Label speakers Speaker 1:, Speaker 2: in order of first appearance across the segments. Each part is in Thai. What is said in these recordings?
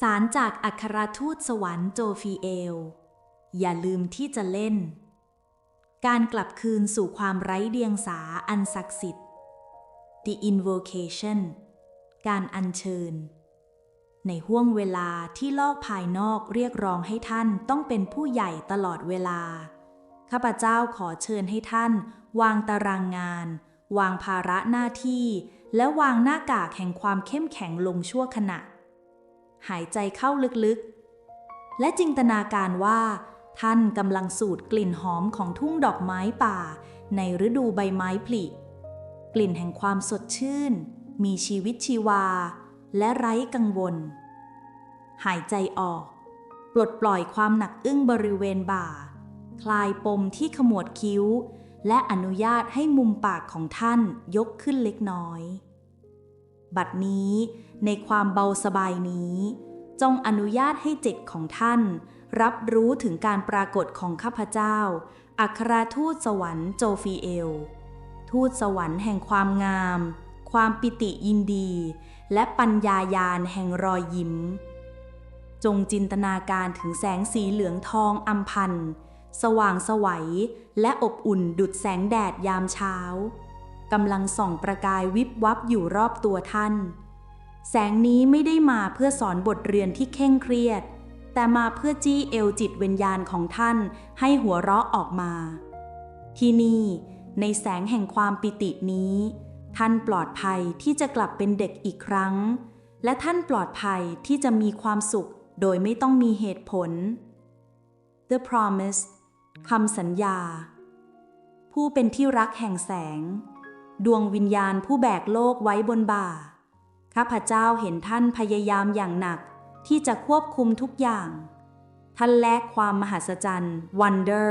Speaker 1: สารจากอัครทูตสวรรค์โจฟีเอล อย่าลืมที่จะเล่น การกลับคืนสู่ความไร้เดียงสาอันศักดิ์สิทธิ์ The Invocation การอัญเชิญ ในห้วงเวลาที่โลกภายนอกเรียกร้องให้ท่านต้องเป็นผู้ใหญ่ตลอดเวลา ข้าพเจ้าขอเชิญให้ท่าน วางตารางงาน วางภาระหน้าที่ และวางหน้ากากแห่งความเข้มแข็งลงชั่วขณะ หายใจเข้าลึกๆ และจินตนาการว่า ท่านกำลังสูดกลิ่นหอมของทุ่งดอกไม้ป่า ในฤดูใบไม้ผลิกลิ่นแห่งความสดชื่น มีชีวิตชีวา และไร้กังวล หายใจออก ปลดปล่อยความหนักอึ้งบริเวณบ่า คลายปมที่ขมวดคิ้ว และอนุญาตให้มุมปากของท่านยกขึ้นเล็กน้อย บัดนี้ในความเบาสบายนี้ จงอนุญาตให้จิตของท่าน รับรู้ถึงการปรากฏของข้าพเจ้า อัครทูตสวรรค์โจฟีเอล ทูตสวรรค์แห่งความงาม ความปิติยินดี และปัญญายาณแห่งรอยยิ้ม จงจินตนาการถึงแสงสีเหลืองทองอำพันสว่างสวัยและอบอุ่นดุดแสงแดดยามเช้า กำลังส่องประกายวิบวับอยู่รอบตัวท่าน แสงนี้ไม่ได้มาเพื่อสอนบทเรียนที่เคร่งเครียด แต่มาเพื่อจี้เอวจิตวิญญาณของท่านให้หัวเราะออกมา ที่นี่ ในแสงแห่งความปิตินี้ ท่านปลอดภัยที่จะกลับเป็นเด็กอีกครั้ง และท่านปลอดภัยที่จะมีความสุขโดยไม่ต้องมีเหตุผล The Promise คำสัญญา ผู้เป็นที่รักแห่งแสง ดวงวิญญาณผู้แบกโลกไว้บนบ่า ข้าพเจ้าเห็นท่านพยายามอย่างหนักที่จะควบคุมทุกอย่าง ท่านแลกความมหัศจรรย์ wonder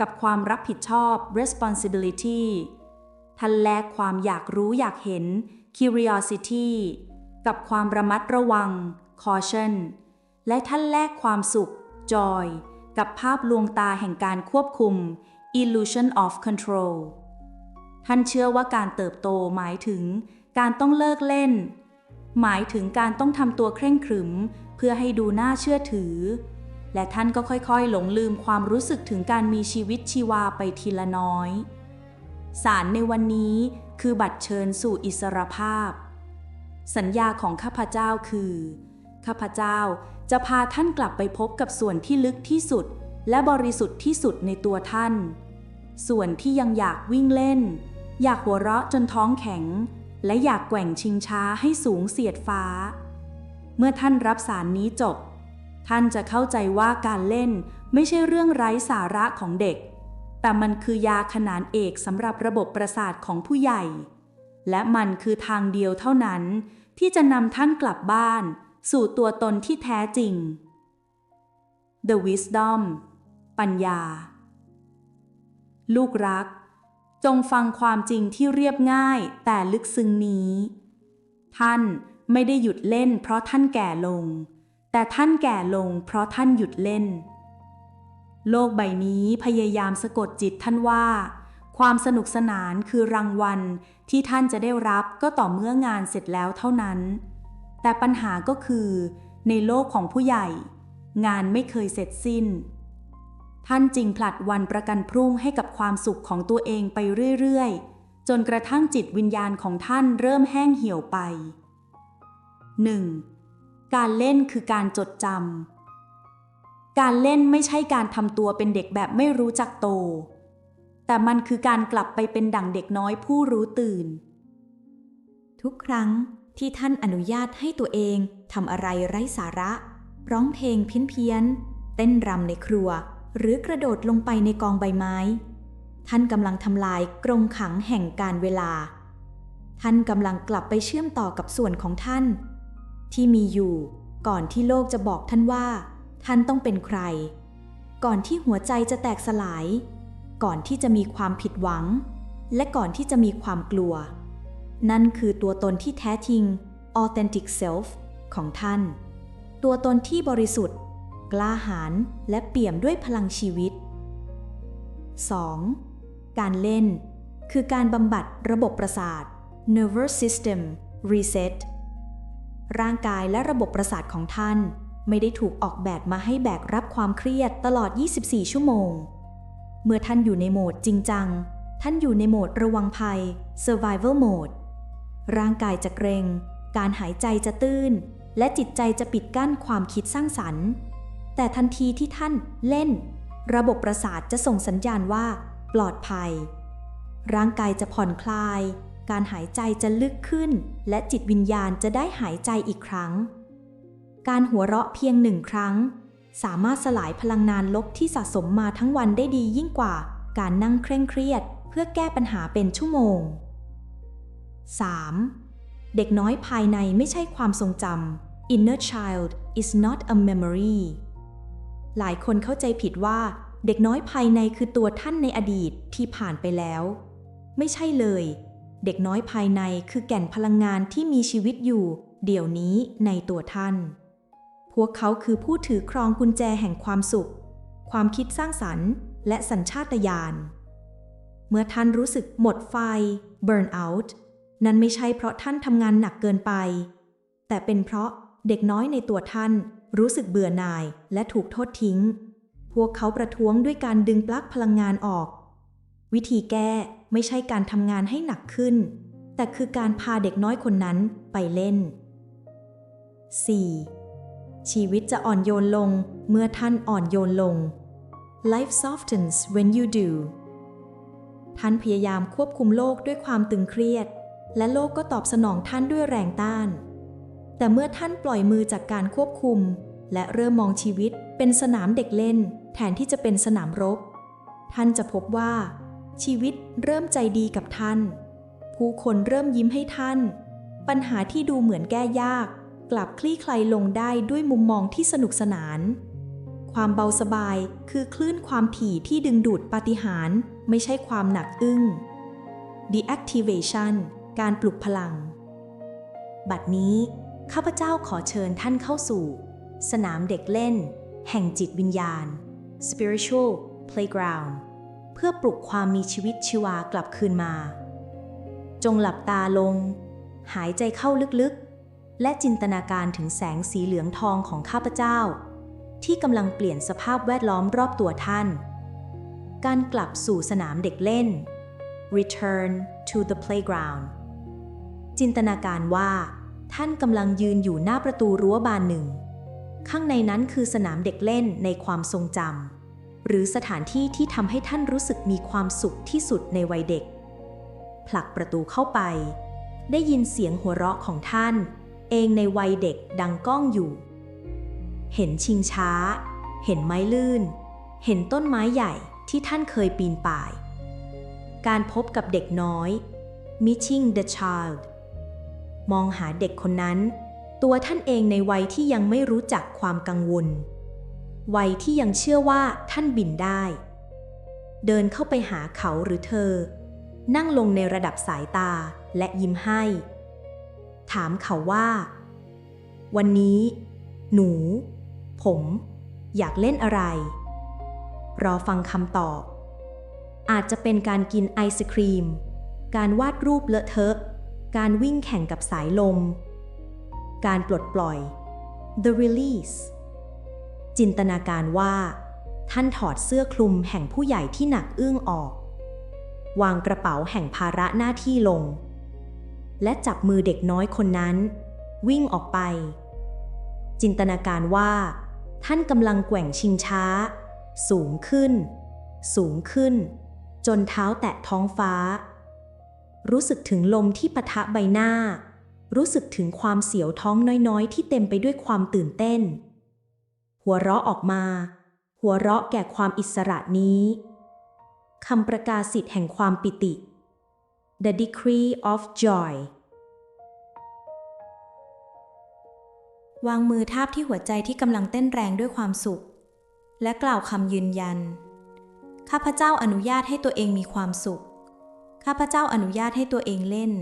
Speaker 1: กับความรับผิดชอบ responsibility ท่านแลกความอยากรู้อยากเห็น curiosity กับความระมัดระวัง caution และท่านแลกความสุข joy กับภาพลวงตาแห่งการควบคุม illusion of control ท่านเชื่อว่าการเติบโตหมายถึงการต้องเลิกเล่น หมายถึงการต้องทำตัวเคร่งขรึม เพื่อให้ดูน่าเชื่อถือ และท่านก็ค่อยๆ หลงลืมความรู้สึกถึงการมีชีวิตชีวาไปทีละน้อย สารในวันนี้คือบัตรเชิญสู่อิสรภาพ สัญญาของข้าพเจ้าคือ ข้าพเจ้าจะพาท่านกลับไปพบกับส่วนที่ลึกที่สุด และบริสุทธิ์ที่สุดในตัวท่าน ส่วนที่ยังอยากวิ่งเล่น อยากหัวเราะจนท้องแข็ง และอยากแกว่งชิงช้าให้สูงเสียดฟ้า เมื่อท่านรับสารนี้จบ ท่านจะเข้าใจว่าการเล่นไม่ใช่เรื่องไร้สาระของเด็ก แต่มันคือยาขนานเอกสำหรับระบบประสาทของผู้ใหญ่ และมันคือทางเดียวเท่านั้น ที่จะนำท่านกลับบ้าน สู่ตัวตนที่แท้จริง The Wisdom ปัญญา ลูกรัก จงฟังความจริงที่เรียบง่ายแต่ลึกซึ้งนี้ ท่านไม่ได้หยุดเล่นเพราะท่านแก่ลง แต่ท่านแก่ลงเพราะท่านหยุดเล่น โลกใบนี้พยายามสะกดจิตท่านว่า ความสนุกสนานคือรางวัลที่ท่านจะได้รับก็ต่อเมื่องานเสร็จแล้วเท่านั้น แต่ปัญหาก็คือ ในโลกของผู้ใหญ่ งานไม่เคยเสร็จสิ้น ท่านจริงผลัดวันประกันพรุ่งให้กับความสุขของตัวเองไปเรื่อยๆ จนกระทั่งจิตวิญญาณของท่านเริ่มแห้งเหี่ยวไป 1. การเล่นคือการจดจำการเล่นไม่ใช่การทำตัวเป็นเด็กแบบไม่รู้จักโต แต่มันคือการกลับไปเป็นดั่งเด็กน้อยผู้รู้ตื่น
Speaker 2: ทุกครั้งที่ท่านอนุญาตให้ตัวเองทำอะไรไร้สาระ ร้องเพลงเพี้ยนๆเต้นรำในครัว หรือกระโดดลงไปในกองใบไม้ ท่านกำลังทำลายกรงขังแห่งการเวลา ท่านกำลังกลับไปเชื่อมต่อกับส่วนของท่าน ที่มีอยู่ก่อนที่โลกจะบอกท่านว่า ท่านต้องเป็นใคร ก่อนที่หัวใจจะแตกสลาย ก่อนที่จะมีความผิดหวัง และก่อนที่จะมีความกลัว นั่นคือตัวตนที่แท้จริง authentic self ของท่าน ตัวตนที่บริสุทธิ์ กล้าหาญและเปี่ยมด้วยพลังชีวิต 2. การเล่น คือการบำบัดระบบประสาท nervous system reset
Speaker 1: ร่างกายและระบบประสาทของท่าน ไม่ได้ถูกออกแบบมาให้แบกรับความเครียดตลอด 24 ชั่วโมง เมื่อท่านอยู่ในโหมดจริงจัง ท่านอยู่ในโหมดระวังภัย survival mode ร่างกายจะเกรงการหายใจจะตื้น และจิตใจจะปิดกั้นความคิดสร้างสรรค์ แต่ทันทีที่ท่านเล่น ระบบประสาทจะส่งสัญญาณว่า ปลอดภัย ร่างกายจะผ่อนคลาย การหายใจจะลึกขึ้น และจิตวิญญาณจะได้หายใจอีกครั้ง การหัวเราะเพียงหนึ่งครั้ง สามารถสลายพลังงานลบที่สะสมมาทั้งวันได้ดียิ่งกว่า การนั่งเคร่งเครียด เพื่อแก้ปัญหาเป็นชั่วโมง 3. เด็กน้อยภายในไม่ใช่ความทรงจำ Inner child is not a memory หลายคนเข้าใจผิดว่าเด็กน้อยภายในคือตัวท่านในอดีตที่ผ่านไปแล้ว ไม่ใช่เลย เด็กน้อยภายในคือแก่นพลังงานที่มีชีวิตอยู่ เดี๋ยวนี้ในตัวท่าน พวกเขาคือผู้ถือครองกุญแจแห่งความสุข ความคิดสร้างสรรค์ และสัญชาตญาณเมื่อท่านรู้สึกหมดไฟ burn out นั่นไม่ใช่เพราะท่านทำงานหนักเกินไป แต่เป็นเพราะเด็กน้อยในตัวท่าน รู้สึกเบื่อหน่ายและถูกโทษทิ้ง พวกเขาประท้วงด้วยการดึงปลั๊กพลังงานออก วิธีแก้ไม่ใช่การทำงานให้หนักขึ้น แต่คือการพาเด็กน้อยคนนั้นไปเล่น 4. ชีวิตจะอ่อนโยนลงเมื่อท่านอ่อนโยนลง Life softens when you do ท่านพยายามควบคุมโลกด้วยความตึงเครียด และโลกก็ตอบสนองท่านด้วยแรงต้าน แต่เมื่อท่านปล่อยมือจากการควบคุม และเริ่มมองชีวิตเป็นสนามเด็กเล่น แทนที่จะเป็นสนามรบ ท่านจะพบว่า ชีวิตเริ่มใจดีกับท่าน ผู้คนเริ่มยิ้มให้ท่าน ปัญหาที่ดูเหมือนแก้ยาก กลับคลี่คลายลงได้ด้วยมุมมองที่สนุกสนาน ความเบาสบายคือคลื่นความถี่ที่ดึงดูดปาฏิหาริย์ไม่ใช่ความหนักอึ้ง Deactivation การปลุกพลัง บัดนี้ ข้าพเจ้าขอเชิญท่านเข้าสู่ สนามเด็กเล่น แห่งจิตวิญญาณ Spiritual Playground เพื่อปลุกความมีชีวิตชีวากลับคืนมา จงหลับตาลง หายใจเข้าลึกๆ และจินตนาการถึงแสงสีเหลืองทองของข้าพเจ้า ที่กำลังเปลี่ยนสภาพแวดล้อมรอบตัวท่าน การกลับสู่สนามเด็กเล่น Return to the playground จินตนาการว่า ท่านกำลังยืนอยู่หน้าประตูรั้วบานหนึ่ง ข้างในนั้นคือสนามเด็กเล่นในความทรงจำหรือสถานที่ที่ทำให้ท่านรู้สึกมีความสุขที่สุดในวัยเด็ก ผลักประตูเข้าไป ได้ยินเสียงหัวเราะของท่าน เองในวัยเด็กดังก้องอยู่ เห็นชิงช้า เห็นไม้ลื่น เห็นต้นไม้ใหญ่ที่ท่านเคยปีนป่าย การพบกับเด็กน้อย meeting the child มองหาเด็กคนนั้น ตัวท่านเองในวัยที่ยังไม่รู้จักความกังวล วัยที่ยังเชื่อว่าท่านบินได้ เดินเข้าไปหาเขาหรือเธอ นั่งลงในระดับสายตาและยิ้มให้ ถามเขาว่า วันนี้ หนู ผม อยากเล่นอะไร รอฟังคำตอบ อาจจะเป็นการกินไอศครีม การวาดรูปเลอะเทอะ การวิ่งแข่งกับสายลม การปลดปล่อย the release จินตนาการว่า ท่านถอดเสื้อคลุมแห่งผู้ใหญ่ที่หนักอึ้งออก วางกระเป๋าแห่งภาระหน้าที่ลง และจับมือเด็กน้อยคนนั้น วิ่งออกไป จินตนาการว่า ท่านกำลังแกว่งชิงช้า สูงขึ้น สูงขึ้น จนเท้าแตะท้องฟ้า รู้สึกถึงลมที่ปะทะใบหน้า รู้สึกถึงความเสียวท้องน้อยๆ ที่เต็มไปด้วยความตื่นเต้น หัวเราะออกมา หัวเราะแก่ความอิสระนี้คำประกาศสิทธิ์แห่งความปิติ The Decree of Joy วางมือทาบที่หัวใจที่กำลังเต้นแรงด้วยความสุข และกล่าวคำยืนยัน ข้าพเจ้าอนุญาตให้ตัวเองมีความสุข ข้าพเจ้าอนุญาตให้ตัวเองเล่น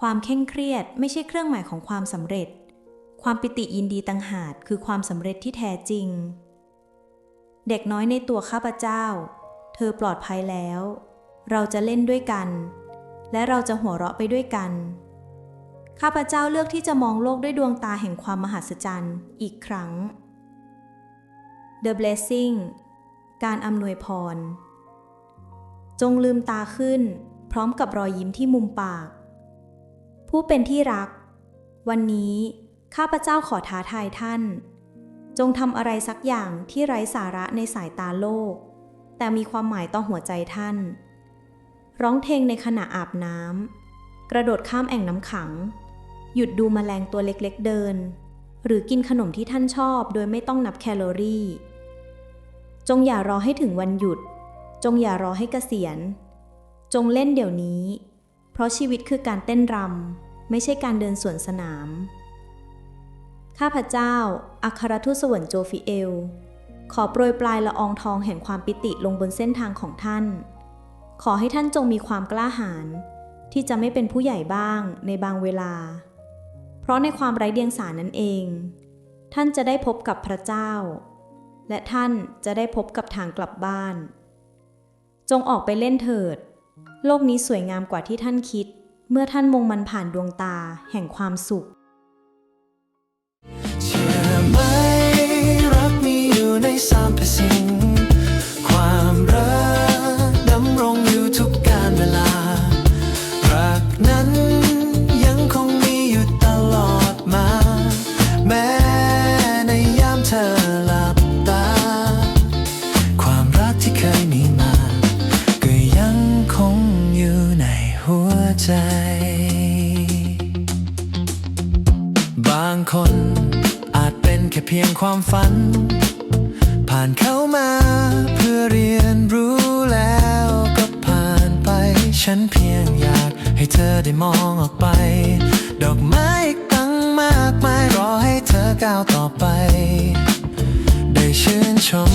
Speaker 1: ความเคร่งเครียดไม่ใช่เครื่องหมายของความสำเร็จ ความปิติยินดีต่างหากคือความสำเร็จที่แท้จริง เด็กน้อยในตัวข้าพเจ้า เธอปลอดภัยแล้ว เราจะเล่นด้วยกัน และเราจะหัวเราะไปด้วยกัน ข้าพเจ้าเลือกที่จะมองโลกด้วยดวงตาแห่งความมหัศจรรย์อีกครั้ง The Blessing การอำนวยพร จงลืมตาขึ้น พร้อมกับรอยยิ้มที่มุมปาก ผู้เป็นที่รัก วันนี้ข้าพเจ้าขอท้าทายท่าน จงทำอะไรสักอย่างที่ไร้สาระในสายตาโลก แต่มีความหมายต่อหัวใจท่าน ร้องเพลงในขณะอาบน้ำกระโดดข้ามแอ่งน้ำขัง หยุดดูแมลงตัวเล็กๆเดิน หรือกินขนมที่ท่านชอบโดยไม่ต้องนับแคลอรี่ จงอย่ารอให้ถึงวันหยุด จงอย่ารอให้เกษียณ จงเล่นเดี๋ยวนี้ เพราะชีวิตคือการเต้นรำ ไม่ใช่การเดินสวนสนาม ข้าพเจ้า อัครทูตสวรรค์โจฟิเอล ขอโปรยปลายละอองทองแห่งความปิติลงบนเส้นทางของท่าน ขอให้ท่านจงมีความกล้าหาญที่จะไม่เป็นผู้ใหญ่บ้างในบางเวลา เพราะในความไร้เดียงสานั่นเอง ท่านจะได้พบกับพระเจ้า และท่านจะได้พบกับทางกลับบ้าน จงออกไปเล่นเถิด โลกนี้สวยงามกว่าที่ท่านคิด เมื่อท่านมองมันผ่านดวงตาแห่งความสุข
Speaker 3: เพียงความฝัน ผ่านเข้ามาเพื่อเรียนรู้แล้วก็ผ่านไป ฉันเพียงอยากให้เธอได้มองออกไป ดอกไม้ตั้งมากมายรอให้เธอก้าวต่อไป ได้ชื่นชม